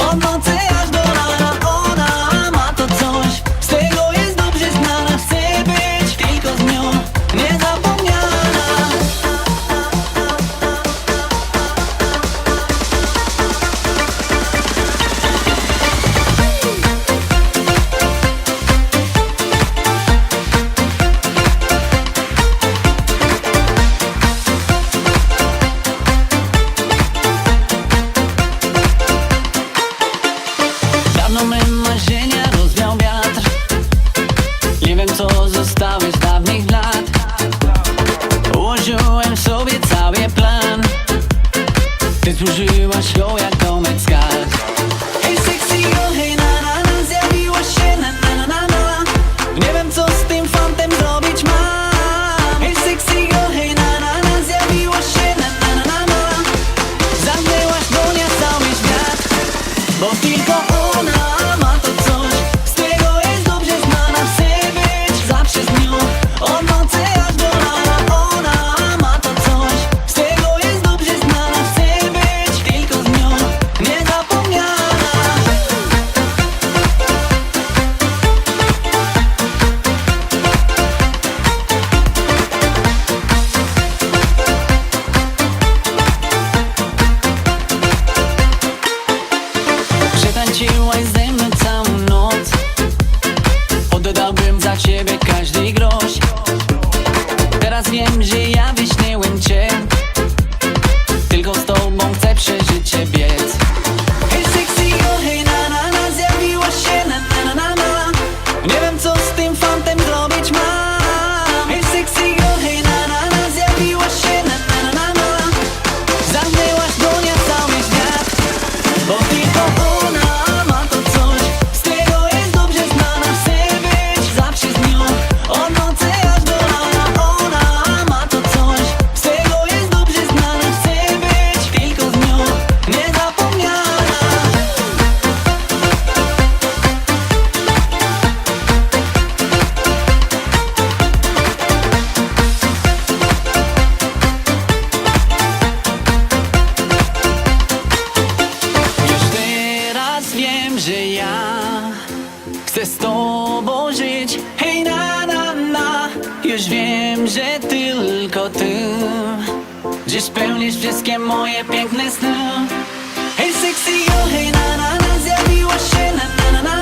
Oh my Zużyłaś ją jak domek z kart Hej sexy girl, hej na na na Zjawiła się na na na na na Nie wiem co z tym fantem zrobić mam Hej sexy girl, hej na na na Zjawiła się na na na na na Zamknęłaś do niej cały świat Bo tylko ona Chcę z tobą żyć, hej na na na. Już wiem, że tylko ty. Gdzieś pełnisz wszystkie moje piękne sny. Hej sexy yo, hej na na na. Zjawiłaś się na na na.